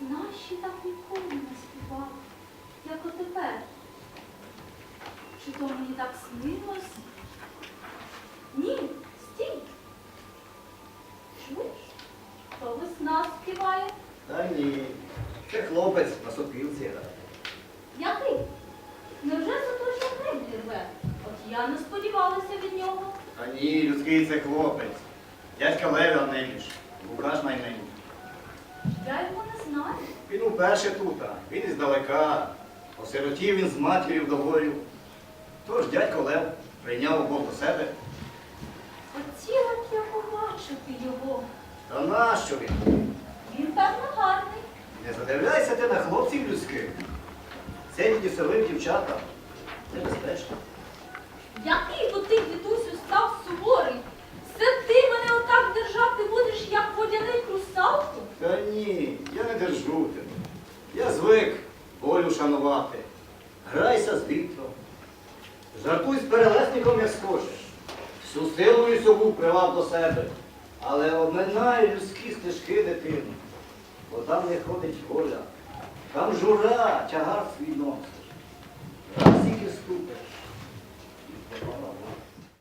наші так ніколи не співали, як отепер. Чи то мені так снилось? Ні, стій. Чуєш? Хто весна співає. Та ні. Це хлопець на сопілці грає. Який? Невже за той що гривні рве? От я не сподівалася від нього. Та ні, людський це хлопець. Дядька Леві Анеліш, бубраш найменший. Він уперше тут, він іздалека. Осиротів він з матір'ю вдовою. Тож дядько Лев прийняв обох до себе. Хотіла б я побачити його. Та нащо він? Він, певно, гарний. Не задивляйся ти на хлопців людських. Це лісовим дівчатам. Небезпечно. Який бо ти, дідусю, став суворий? Це ти мене отак держати будеш, як водяний русалку? Та ні, тебе. Я звик волю шанувати. Грайся з вітром. Жартуй з перелесником, як схочеш. Всю силу і собу привав до себе. Але обминай людські стежки дитину. Бо там не ходить воля. Там жура, тягар свій носиш. Раз тільки ступиш,